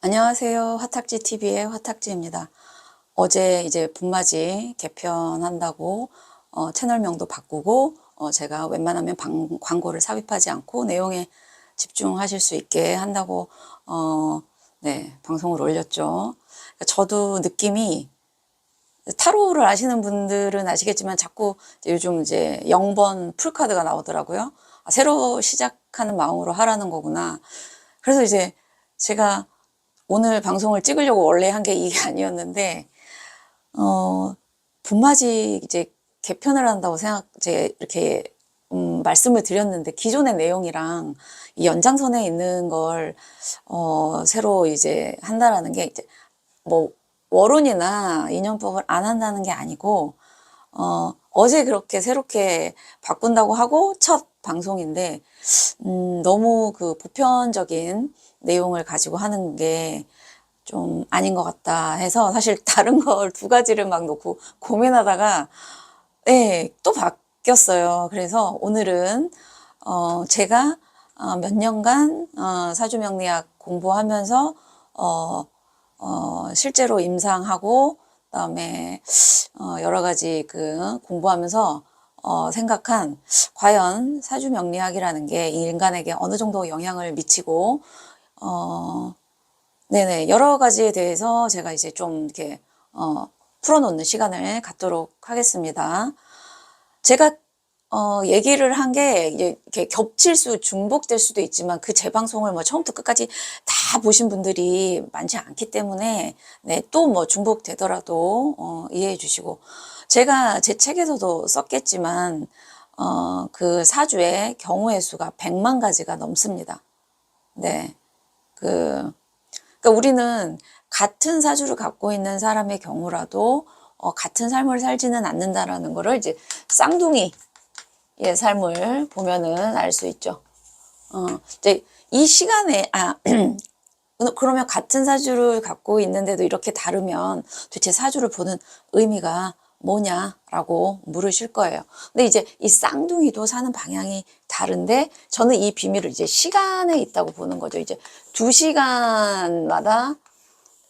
안녕하세요. 화탁지 TV의 화탁지입니다. 어제 이제 분맞이 개편한다고 어, 채널명도 바꾸고 어, 제가 웬만하면 방, 광고를 삽입하지 않고 내용에 집중하실 수 있게 한다고 어, 네, 방송을 올렸죠. 그러니까 저도 느낌이 타로를 아시는 분들은 아시겠지만 자꾸 요즘 이제 0번 풀카드가 나오더라고요. 아, 새로 시작하는 마음으로 하라는 거구나. 그래서 이제 제가 오늘 방송을 찍으려고 원래 한 게 이게 아니었는데, 어, 분맞이 이제 개편을 한다고 생각, 제 이렇게, 음, 말씀을 드렸는데, 기존의 내용이랑 이 연장선에 있는 걸, 어, 새로 이제 한다라는 게 이제, 뭐, 월운이나 인연법을 안 한다는 게 아니고, 어, 어제 그렇게 새롭게 바꾼다고 하고 첫 방송인데, 음, 너무 그 보편적인 내용을 가지고 하는 게 좀 아닌 것 같다 해서 사실 다른 걸 두 가지를 막 놓고 고민하다가, 네, 또 바뀌었어요. 그래서 오늘은, 어, 제가 어, 몇 년간 어, 사주명리학 공부하면서, 어, 어, 실제로 임상하고, 그다음에 어, 여러 가지 그 공부하면서 어, 생각한 과연 사주명리학이라는 게 인간에게 어느 정도 영향을 미치고 어, 네네 여러 가지에 대해서 제가 이제 좀 이렇게 어, 풀어놓는 시간을 갖도록 하겠습니다. 제가 어, 얘기를 한 게 이렇게 겹칠 수, 중복될 수도 있지만 그 재방송을 뭐 처음부터 끝까지 다 보신 분들이 많지 않기 때문에 네, 또 뭐 중복되더라도 어, 이해해 주시고 제가 제 책에서도 썼겠지만 어, 그 사주의 경우의 수가 100만 가지가 넘습니다. 네. 그, 그러니까 우리는 같은 사주를 갖고 있는 사람의 경우라도 어, 같은 삶을 살지는 않는다라는 거를 이제 쌍둥이의 삶을 보면은 알 수 있죠. 어, 이제 이 시간에, 아, 그러면 같은 사주를 갖고 있는데도 이렇게 다르면 도대체 사주를 보는 의미가 뭐냐라고 물으실 거예요. 근데 이제 이 쌍둥이도 사는 방향이 다른데 저는 이 비밀을 이제 시간에 있다고 보는 거죠. 이제 두 시간마다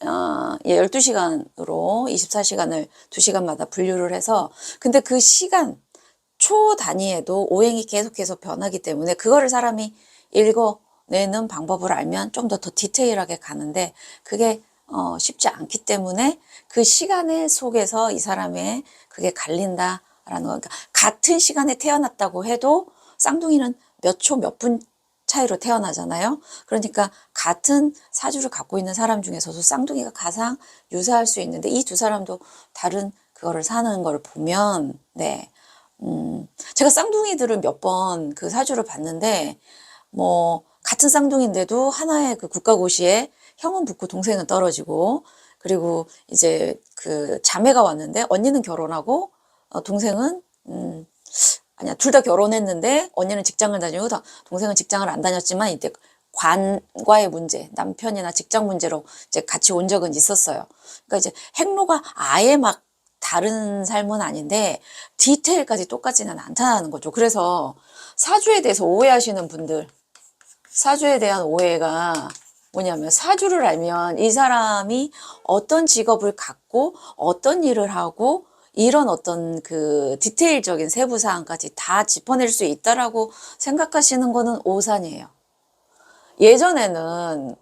어, 예, 12시간으로 24시간을 2시간마다 분류를 해서 근데 그 시간 초 단위에도 오행이 계속해서 변하기 때문에 그거를 사람이 읽어 내는 방법을 알면 좀 더 더 디테일하게 가는데 그게 어, 쉽지 않기 때문에 그 시간의 속에서 이 사람의 그게 갈린다라는 거. 그러니까 같은 시간에 태어났다고 해도 쌍둥이는 몇 초, 몇 분 차이로 태어나잖아요. 그러니까 같은 사주를 갖고 있는 사람 중에서도 쌍둥이가 가장 유사할 수 있는데 이 두 사람도 다른 그거를 사는 걸 보면, 네. 음, 제가 쌍둥이들을 몇 번 그 사주를 봤는데, 뭐, 같은 쌍둥이인데도 하나의 그 국가고시에 형은 붙고 동생은 떨어지고 그리고 이제 그 자매가 왔는데 언니는 결혼하고 어, 동생은 음 아니야 둘 다 결혼했는데 언니는 직장을 다니고 동생은 직장을 안 다녔지만 이때 관과의 문제 남편이나 직장 문제로 이제 같이 온 적은 있었어요. 그러니까 이제 행로가 아예 막 다른 삶은 아닌데 디테일까지 똑같지는 않다는 거죠. 그래서 사주에 대해서 오해하시는 분들 사주에 대한 오해가 뭐냐면 사주를 알면 이 사람이 어떤 직업을 갖고 어떤 일을 하고 이런 어떤 그 디테일적인 세부 사항까지 다 짚어낼 수 있다라고 생각하시는 거는 오산이에요. 예전에는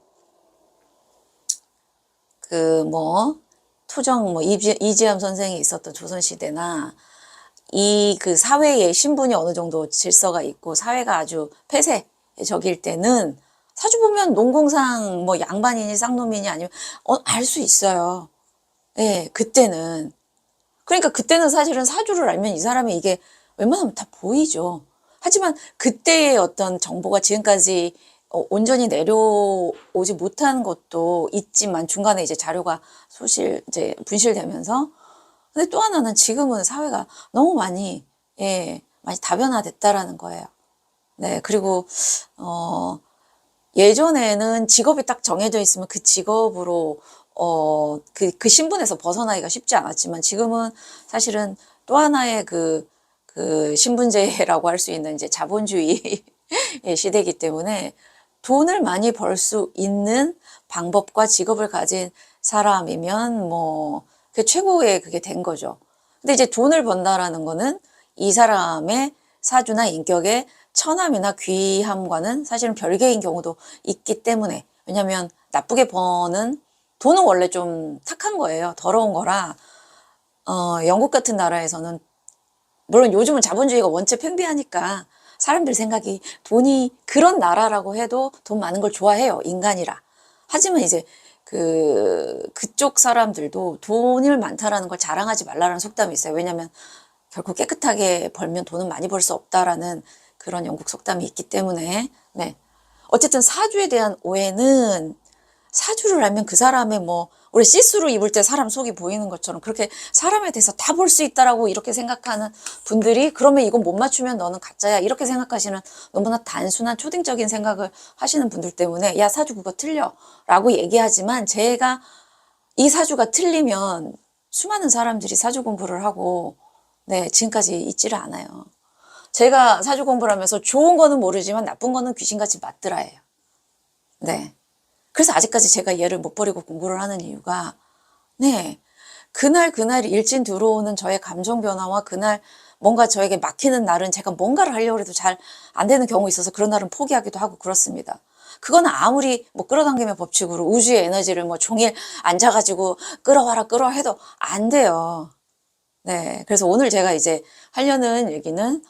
그 뭐 토정 뭐 이지암 선생이 있었던 조선 시대나 이 그 사회의 신분이 어느 정도 질서가 있고 사회가 아주 폐쇄 적일 때는 사주 보면 농공상 뭐 양반이니 쌍놈이니 아니면 어, 알 수 있어요. 예, 네, 그때는. 그러니까 그때는 사실은 사주를 알면 이 사람이 이게 웬만하면 다 보이죠. 하지만 그때의 어떤 정보가 지금까지 어, 온전히 내려오지 못한 것도 있지만 중간에 이제 자료가 소실 이제 분실되면서 근데 또 하나는 지금은 사회가 너무 많이 예 많이 다변화됐다라는 거예요. 네 그리고 어 예전에는 직업이 딱 정해져 있으면 그 직업으로 어, 그, 그 신분에서 벗어나기가 쉽지 않았지만 지금은 사실은 또 하나의 그, 그 신분제라고 할 수 있는 이제 자본주의 시대이기 때문에 돈을 많이 벌 수 있는 방법과 직업을 가진 사람이면 뭐, 그 최고의 그게 된 거죠. 근데 이제 돈을 번다라는 거는 이 사람의 사주나 인격의 처남이나 귀함과는 사실은 별개인 경우도 있기 때문에 왜냐면 나쁘게 버는 돈은 원래 좀 탁한 거예요. 더러운 거라 어, 영국 같은 나라에서는 물론 요즘은 자본주의가 원체 팽배하니까 사람들 생각이 돈이 그런 나라라고 해도 돈 많은 걸 좋아해요. 인간이라. 하지만 이제 그 그쪽 사람들도 돈을 많다라는 걸 자랑하지 말라는 속담이 있어요. 왜냐하면 결국 깨끗하게 벌면 돈은 많이 벌 수 없다라는 그런 영국 속담이 있기 때문에 네 어쨌든 사주에 대한 오해는 사주를 알면 그 사람의 뭐 우리 시스루 입을 때 사람 속이 보이는 것처럼 그렇게 사람에 대해서 다 볼 수 있다라고 이렇게 생각하는 분들이 그러면 이건 못 맞추면 너는 가짜야 이렇게 생각하시는 너무나 단순한 초딩적인 생각을 하시는 분들 때문에 야 사주 그거 틀려 라고 얘기하지만 제가 이 사주가 틀리면 수많은 사람들이 사주 공부를 하고 네 지금까지 있지를 않아요. 제가 사주 공부를 하면서 좋은 거는 모르지만 나쁜 거는 귀신같이 맞더라예요. 네. 그래서 아직까지 제가 얘를 못 버리고 공부를 하는 이유가, 네. 그날 그날 일진 들어오는 저의 감정 변화와 그날 뭔가 저에게 막히는 날은 제가 뭔가를 하려고 해도 잘 안 되는 경우 있어서 그런 날은 포기하기도 하고 그렇습니다. 그거는 아무리 뭐 끌어당김의 법칙으로 우주의 에너지를 뭐 종일 앉아가지고 끌어와라 끌어와 해도 안 돼요. 네. 그래서 오늘 제가 이제 하려는 얘기는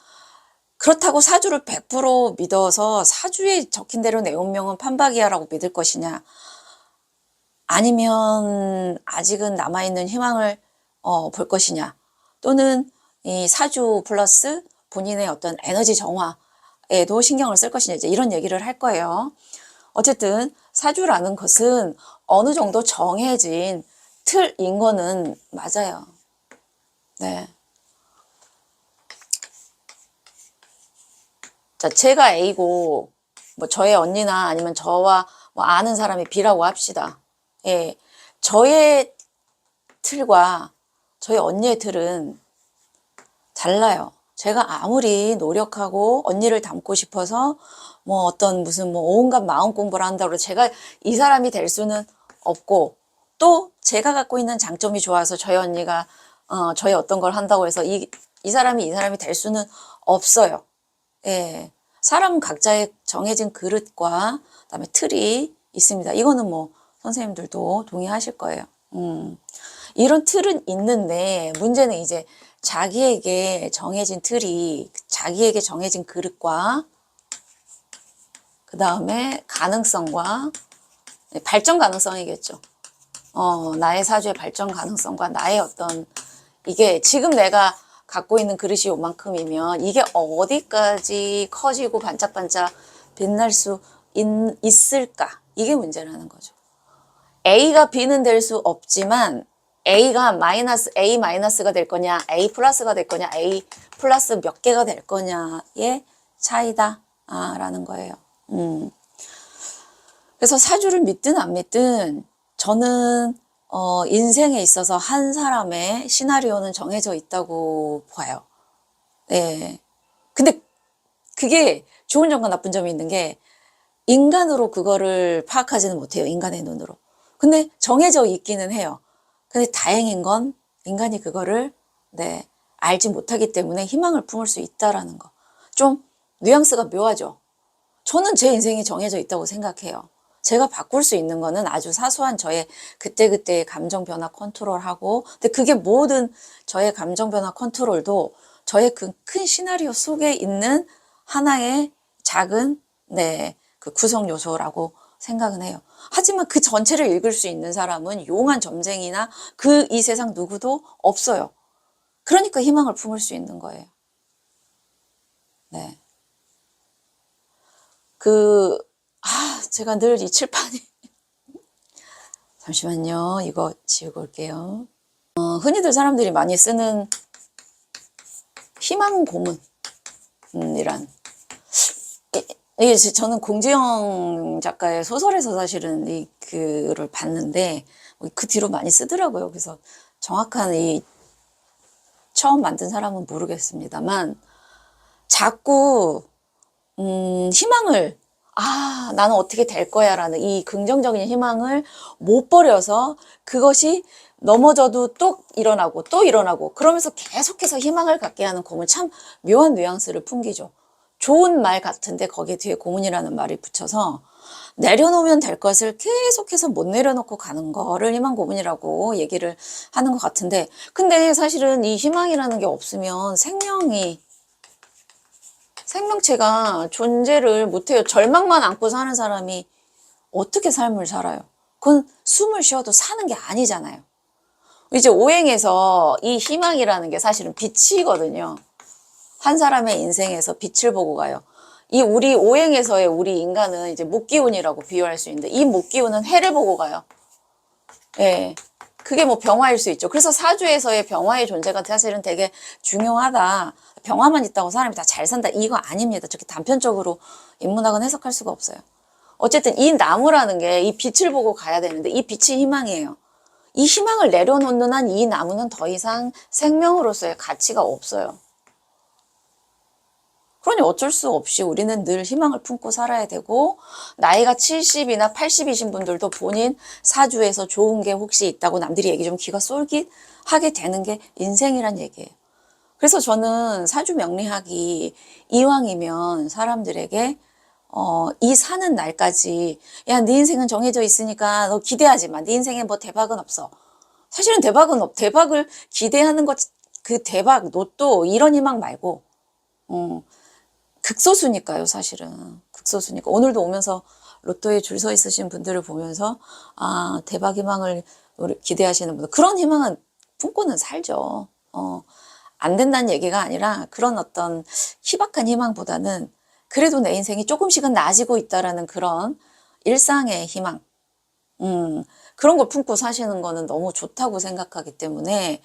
그렇다고 사주를 100% 믿어서 사주에 적힌 대로 내 운명은 판박이야라고 믿을 것이냐. 아니면 아직은 남아있는 희망을 어, 볼 것이냐. 또는 이 사주 플러스 본인의 어떤 에너지 정화에도 신경을 쓸 것이냐. 이제 이런 얘기를 할 거예요. 어쨌든 사주라는 것은 어느 정도 정해진 틀인 거는 맞아요. 네. 자, 제가 A고, 뭐, 저의 언니나 아니면 저와 뭐 아는 사람이 B라고 합시다. 예. 저의 틀과 저희 언니의 틀은 달라요. 제가 아무리 노력하고 언니를 닮고 싶어서 뭐 어떤 무슨 뭐 온갖 마음 공부를 한다고 해서 제가 이 사람이 될 수는 없고 또 제가 갖고 있는 장점이 좋아서 저희 언니가 어, 저희 어떤 걸 한다고 해서 이, 이 사람이 이 사람이 될 수는 없어요. 예. 사람은 각자의 정해진 그릇과 그다음에 틀이 있습니다. 이거는 뭐 선생님들도 동의하실 거예요. 음. 이런 틀은 있는데 문제는 이제 자기에게 정해진 틀이 자기에게 정해진 그릇과 그 다음에 가능성과 네, 발전 가능성이겠죠. 어, 나의 사주의 발전 가능성과 나의 어떤 이게 지금 내가 갖고 있는 그릇이 요만큼이면 이게 어디까지 커지고 반짝반짝 빛날 수 있, 있을까? 이게 문제라는 거죠. A가 B는 될 수 없지만 A가 마이너스 A 마이너스가 될 거냐, A 플러스가 될 거냐, A 플러스 몇 개가 될 거냐의 차이다라는 거예요. 음. 그래서 사주를 믿든 안 믿든 저는 어, 인생에 있어서 한 사람의 시나리오는 정해져 있다고 봐요. 네. 근데 그게 좋은 점과 나쁜 점이 있는 게 인간으로 그거를 파악하지는 못해요. 인간의 눈으로. 근데 정해져 있기는 해요. 근데 다행인 건 인간이 그거를 네, 알지 못하기 때문에 희망을 품을 수 있다라는 거. 좀 뉘앙스가 묘하죠. 저는 제 인생이 정해져 있다고 생각해요. 제가 바꿀 수 있는 거는 아주 사소한 저의 그때그때의 감정 변화 컨트롤하고 근데 그게 모든 저의 감정 변화 컨트롤도 저의 그 큰 시나리오 속에 있는 하나의 작은 네, 그 구성 요소라고 생각은 해요. 하지만 그 전체를 읽을 수 있는 사람은 용한 점쟁이나 그 이 세상 누구도 없어요. 그러니까 희망을 품을 수 있는 거예요. 네. 그 아, 제가 늘 이 칠판이. 잠시만요. 이거 지우고 올게요. 어, 흔히들 사람들이 많이 쓰는 희망 고문. 음, 이란. 이게 저는 공지영 작가의 소설에서 사실은 이 글을 봤는데 그 뒤로 많이 쓰더라고요. 그래서 정확한 이 처음 만든 사람은 모르겠습니다만 자꾸 음, 희망을 아, 나는 어떻게 될 거야 라는 이 긍정적인 희망을 못 버려서 그것이 넘어져도 또 일어나고 또 일어나고 그러면서 계속해서 희망을 갖게 하는 고문 참 묘한 뉘앙스를 풍기죠. 좋은 말 같은데 거기에 뒤에 고문이라는 말을 붙여서 내려놓으면 될 것을 계속해서 못 내려놓고 가는 거를 희망 고문이라고 얘기를 하는 것 같은데 근데 사실은 이 희망이라는 게 없으면 생명이 생명체가 존재를 못해요. 절망만 안고 사는 사람이 어떻게 삶을 살아요? 그건 숨을 쉬어도 사는 게 아니잖아요. 이제 오행에서 이 희망이라는 게 사실은 빛이거든요. 한 사람의 인생에서 빛을 보고 가요. 이 우리 오행에서의 우리 인간은 이제 목기운이라고 비유할 수 있는데 이 목기운은 해를 보고 가요. 예. 그게 뭐 병화일 수 있죠. 그래서 사주에서의 병화의 존재가 사실은 되게 중요하다. 병화만 있다고 사람이 다 잘 산다. 이거 아닙니다. 저렇게 단편적으로 인문학은 해석할 수가 없어요. 어쨌든 이 나무라는 게 이 빛을 보고 가야 되는데 이 빛이 희망이에요. 이 희망을 내려놓는 한 이 나무는 더 이상 생명으로서의 가치가 없어요. 그러니 어쩔 수 없이 우리는 늘 희망을 품고 살아야 되고 나이가 70이나 80이신 분들도 본인 사주에서 좋은 게 혹시 있다고 남들이 얘기 좀 귀가 쏠깃하게 되는 게 인생이란 얘기예요. 그래서 저는 사주 명리학이 이왕이면 사람들에게 어, 이 사는 날까지 야, 네 인생은 정해져 있으니까 너 기대하지 마. 네 인생에 뭐 대박은 없어. 사실은 대박은 없. 대박을 기대하는 것 그 대박 로또 이런 희망 말고 어, 극소수니까요, 사실은. 극소수니까. 오늘도 오면서 로또에 줄 서 있으신 분들을 보면서, 아, 대박 희망을 기대하시는 분들. 그런 희망은 품고는 살죠. 어, 안 된다는 얘기가 아니라 그런 어떤 희박한 희망보다는 그래도 내 인생이 조금씩은 나아지고 있다라는 그런 일상의 희망. 음, 그런 걸 품고 사시는 거는 너무 좋다고 생각하기 때문에,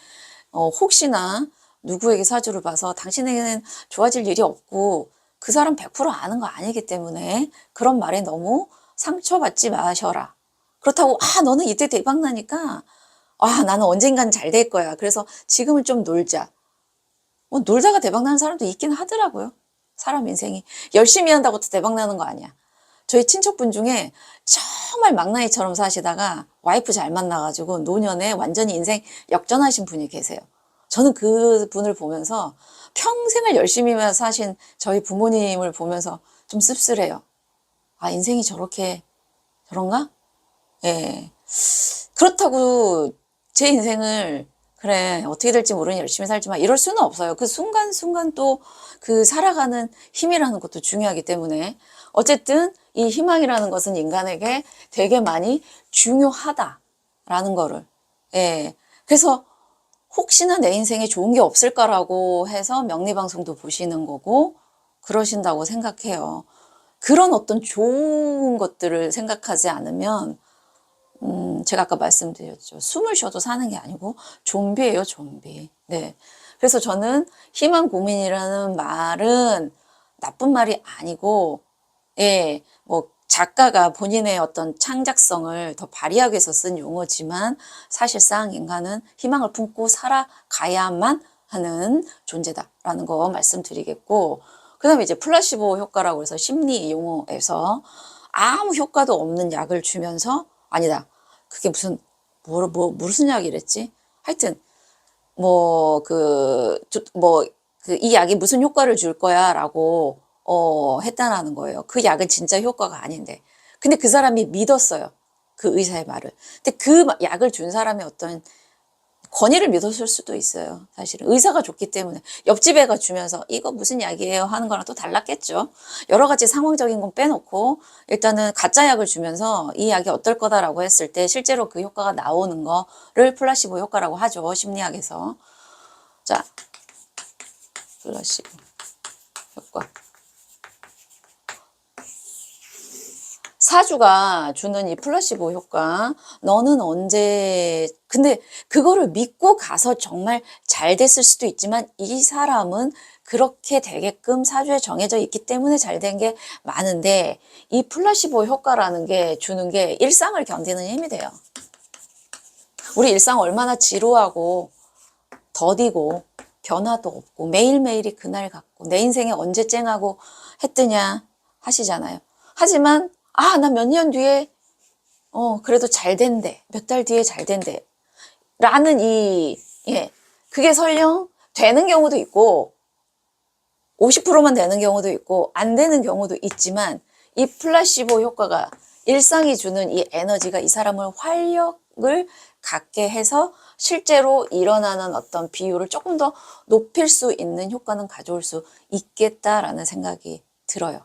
어, 혹시나 누구에게 사주를 봐서 당신에게는 좋아질 일이 없고 그 사람 100% 아는 거 아니기 때문에 그런 말에 너무 상처받지 마셔라. 그렇다고 아 너는 이때 대박 나니까 아 나는 언젠간 잘 될 거야. 그래서 지금은 좀 놀자. 뭐 놀다가 대박 나는 사람도 있긴 하더라고요. 사람 인생이 열심히 한다고 또 대박 나는 거 아니야. 저희 친척분 중에 정말 막나이처럼 사시다가 와이프 잘 만나가지고 노년에 완전히 인생 역전하신 분이 계세요. 저는 그 분을 보면서 평생을 열심히 사신 저희 부모님을 보면서 좀 씁쓸해요. 아, 인생이 저렇게, 저런가? 예. 그렇다고 제 인생을, 그래, 어떻게 될지 모르니 열심히 살지만 이럴 수는 없어요. 그 순간순간 또 그 살아가는 힘이라는 것도 중요하기 때문에 어쨌든 이 희망이라는 것은 인간에게 되게 많이 중요하다라는 거를, 예. 그래서 혹시나 내 인생에 좋은 게 없을까라고 해서 명리방송도 보시는 거고 그러신다고 생각해요. 그런 어떤 좋은 것들을 생각하지 않으면 음, 제가 아까 말씀드렸죠. 숨을 쉬어도 사는 게 아니고 좀비예요, 좀비. 네. 그래서 저는 희망 고민이라는 말은 나쁜 말이 아니고 예, 뭐 작가가 본인의 어떤 창작성을 더 발휘하기 위해서 쓴 용어지만 사실상 인간은 희망을 품고 살아가야만 하는 존재다라는 거 말씀드리겠고 그 다음에 이제 플라시보 효과라고 해서 심리 용어에서 아무 효과도 없는 약을 주면서 아니다 그게 무슨 뭐, 뭐 무슨 약이랬지 하여튼 뭐 그 뭐 그 이 약이 무슨 효과를 줄 거야라고 어, 했다라는 거예요. 그 약은 진짜 효과가 아닌데. 근데 그 사람이 믿었어요. 그 의사의 말을. 근데 그 약을 준 사람의 어떤 권위를 믿었을 수도 있어요. 사실은. 의사가 줬기 때문에. 옆집 애가 주면서 이거 무슨 약이에요? 하는 거랑 또 달랐겠죠. 여러 가지 상황적인 건 빼놓고 일단은 가짜 약을 주면서 이 약이 어떨 거다라고 했을 때 실제로 그 효과가 나오는 거를 플라시보 효과라고 하죠. 심리학에서. 자, 플라시보 효과. 사주가 주는 이 플라시보 효과, 너는 언제, 근데 그거를 믿고 가서 정말 잘 됐을 수도 있지만 이 사람은 그렇게 되게끔 사주에 정해져 있기 때문에 잘 된 게 많은데 이 플라시보 효과라는 게 주는 게 일상을 견디는 힘이 돼요. 우리 일상 얼마나 지루하고 더디고 변화도 없고 매일매일이 그날 같고 내 인생에 언제 쨍하고 했더냐 하시잖아요. 하지만, 아, 나 몇 년 뒤에, 어, 그래도 잘 된대. 몇 달 뒤에 잘 된대. 라는 이, 예. 그게 설령 되는 경우도 있고, 50%만 되는 경우도 있고, 안 되는 경우도 있지만, 이 플라시보 효과가 일상이 주는 이 에너지가 이 사람을 활력을 갖게 해서 실제로 일어나는 어떤 비율을 조금 더 높일 수 있는 효과는 가져올 수 있겠다라는 생각이 들어요.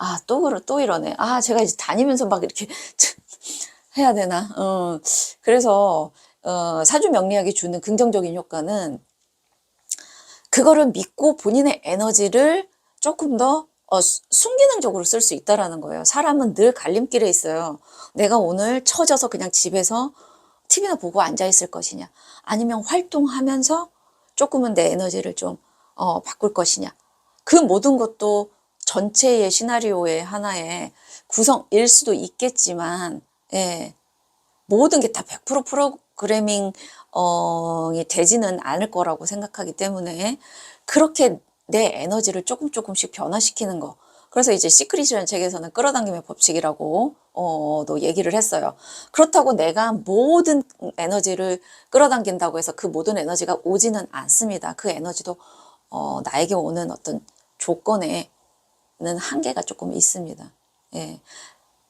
아, 또, 그러, 또 이러네. 아, 제가 이제 다니면서 막 이렇게 해야 되나. 어, 그래서, 어, 사주 명리학이 주는 긍정적인 효과는 그거를 믿고 본인의 에너지를 조금 더 어, 수- 순기능적으로 쓸 수 있다라는 거예요. 사람은 늘 갈림길에 있어요. 내가 오늘 처져서 그냥 집에서 TV나 보고 앉아 있을 것이냐, 아니면 활동하면서 조금은 내 에너지를 좀 어, 바꿀 것이냐. 그 모든 것도 전체의 시나리오의 하나의 구성일 수도 있겠지만, 예, 모든 게 다 100% 프로그래밍 어, 이 되지는 않을 거라고 생각하기 때문에 그렇게 내 에너지를 조금 조금씩 변화시키는 거. 그래서 이제 시크릿이라는 책에서는 끌어당김의 법칙이라고 어, 도 얘기를 했어요. 그렇다고 내가 모든 에너지를 끌어당긴다고 해서 그 모든 에너지가 오지는 않습니다. 그 에너지도 어, 나에게 오는 어떤 조건에는 한계가 조금 있습니다. 예.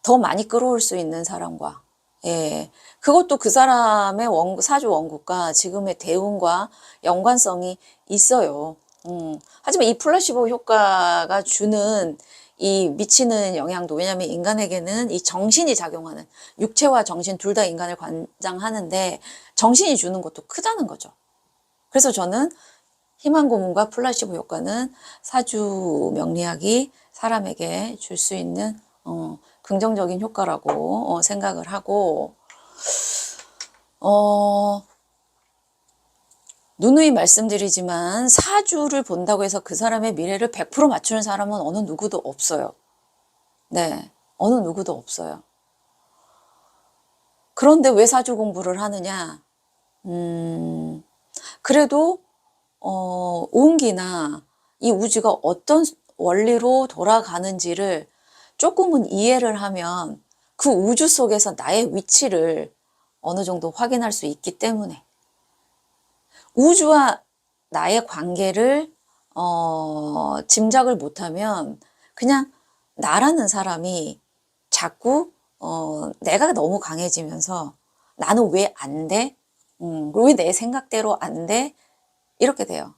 더 많이 끌어올 수 있는 사람과 예. 그것도 그 사람의 원, 사주 원국과 지금의 대운과 연관성이 있어요. 음. 하지만 이 플라시보 효과가 주는 이 미치는 영향도 왜냐하면 인간에게는 이 정신이 작용하는 육체와 정신 둘 다 인간을 관장하는데 정신이 주는 것도 크다는 거죠. 그래서 저는 희망 고문과 플라시보 효과는 사주 명리학이 사람에게 줄 수 있는 어, 긍정적인 효과라고 어, 생각을 하고 어, 누누이 말씀드리지만 사주를 본다고 해서 그 사람의 미래를 100% 맞추는 사람은 어느 누구도 없어요. 네, 어느 누구도 없어요. 그런데 왜 사주 공부를 하느냐? 음, 그래도 어, 운기나 이 우주가 어떤 원리로 돌아가는지를 조금은 이해를 하면 그 우주 속에서 나의 위치를 어느 정도 확인할 수 있기 때문에 우주와 나의 관계를 어, 짐작을 못하면 그냥 나라는 사람이 자꾸 어, 내가 너무 강해지면서 나는 왜 안 돼? 음, 왜내 생각대로 안 돼? 이렇게 돼요.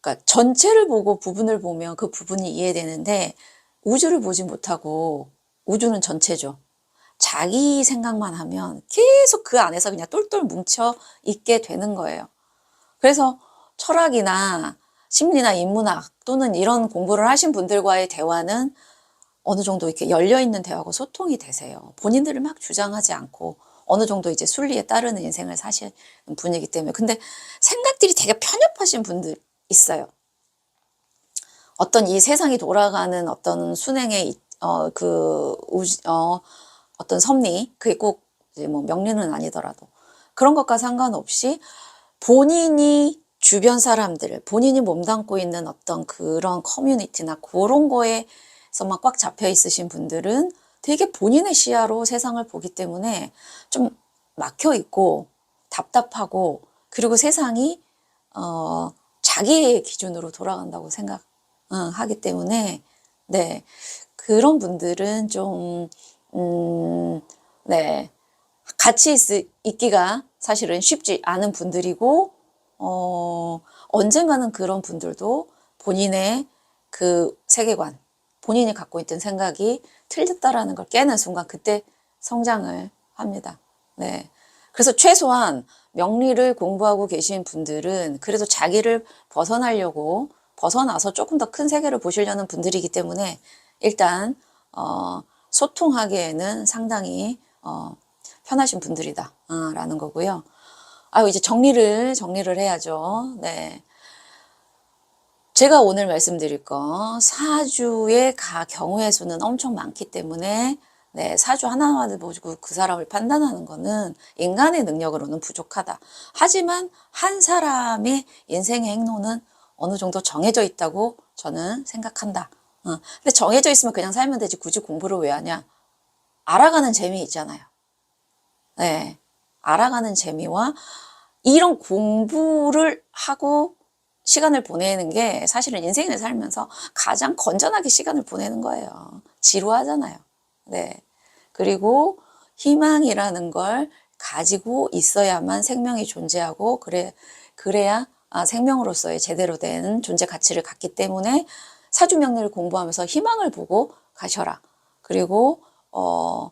그러니까 전체를 보고 부분을 보면 그 부분이 이해되는데 우주를 보지 못하고 우주는 전체죠. 자기 생각만 하면 계속 그 안에서 그냥 똘똘 뭉쳐 있게 되는 거예요. 그래서 철학이나 심리나 인문학 또는 이런 공부를 하신 분들과의 대화는 어느 정도 이렇게 열려있는 대화고 소통이 되세요. 본인들을 막 주장하지 않고 어느 정도 이제 순리에 따르는 인생을 사시는 분이기 때문에. 근데 생각들이 되게 편협하신 분들 있어요. 어떤 이 세상이 돌아가는 어떤 순행의 이- 어, 그 어, 어떤 섭리, 그게 꼭 이제 뭐 명리는 아니더라도 그런 것과 상관없이 본인이 주변 사람들, 본인이 몸담고 있는 어떤 그런 커뮤니티나 그런 거에서만 꽉 잡혀 있으신 분들은 되게 본인의 시야로 세상을 보기 때문에 좀 막혀 있고 답답하고 그리고 세상이 어, 자기의 기준으로 돌아간다고 생각하기 때문에 네 그런 분들은 좀 음, 네 같이 있, 있기가 사실은 쉽지 않은 분들이고 어, 언젠가는 그런 분들도 본인의 그 세계관, 본인이 갖고 있던 생각이 틀렸다라는 걸 깨는 순간 그때 성장을 합니다. 네. 그래서 최소한 명리를 공부하고 계신 분들은 그래도 자기를 벗어나려고 벗어나서 조금 더 큰 세계를 보시려는 분들이기 때문에 일단 어, 소통하기에는 상당히 어, 편하신 분들이다라는 거고요. 아유 이제 정리를 정리를 해야죠. 네. 제가 오늘 말씀드릴 거 사주의 가 경우의 수는 엄청 많기 때문에 네, 사주 하나만 보고 그 사람을 판단하는 거는 인간의 능력으로는 부족하다. 하지만 한 사람의 인생의 행로는 어느 정도 정해져 있다고 저는 생각한다. 어. 근데 정해져 있으면 그냥 살면 되지 굳이 공부를 왜 하냐? 알아가는 재미 있잖아요. 네. 알아가는 재미와 이런 공부를 하고 시간을 보내는 게 사실은 인생을 살면서 가장 건전하게 시간을 보내는 거예요. 지루하잖아요. 네. 그리고 희망이라는 걸 가지고 있어야만 생명이 존재하고 그래 그래야 아, 생명으로서의 제대로 된 존재 가치를 갖기 때문에 사주 명리를 공부하면서 희망을 보고 가셔라. 그리고 어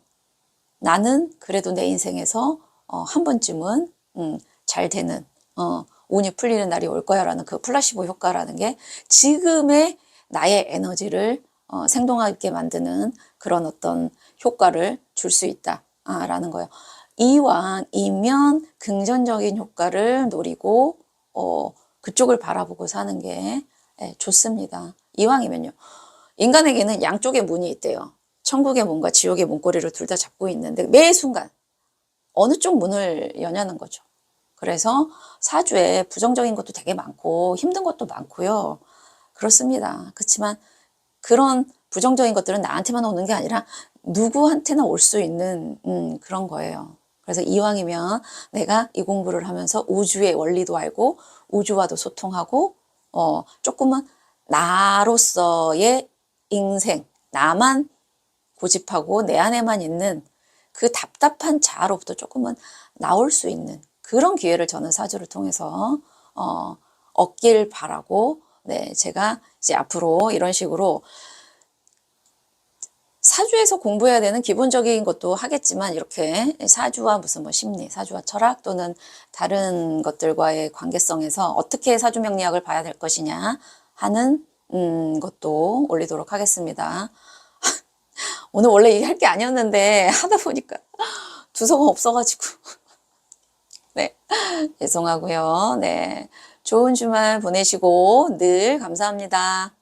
나는 그래도 내 인생에서 어, 한 번쯤은 음, 잘 되는 어, 운이 풀리는 날이 올 거야라는 그 플라시보 효과라는 게 지금의 나의 에너지를 어, 생동하게 만드는 그런 어떤 효과를 줄 수 있다라는 거예요. 이왕 이면 긍정적인 효과를 노리고 어, 그쪽을 바라보고 사는 게 예, 좋습니다. 이왕이면요. 인간에게는 양쪽의 문이 있대요. 천국의 문과 지옥의 문고리를 둘 다 잡고 있는데 매 순간 어느 쪽 문을 여냐는 거죠. 그래서 사주에 부정적인 것도 되게 많고 힘든 것도 많고요. 그렇습니다. 그렇지만 그런 부정적인 것들은 나한테만 오는 게 아니라 누구한테나 올 수 있는 음, 그런 거예요. 그래서 이왕이면 내가 이 공부를 하면서 우주의 원리도 알고 우주와도 소통하고 어, 조금은 나로서의 인생, 나만 고집하고 내 안에만 있는 그 답답한 자아로부터 조금은 나올 수 있는 그런 기회를 저는 사주를 통해서 어, 얻길 바라고 네 제가 이제 앞으로 이런 식으로 사주에서 공부해야 되는 기본적인 것도 하겠지만 이렇게 사주와 무슨 뭐 심리, 사주와 철학 또는 다른 것들과의 관계성에서 어떻게 사주 명리학을 봐야 될 것이냐 하는 음, 것도 올리도록 하겠습니다. 오늘 원래 얘기할 게 아니었는데 하다 보니까 두서가 없어가지고 네 죄송하고요. 네 좋은 주말 보내시고 늘 감사합니다.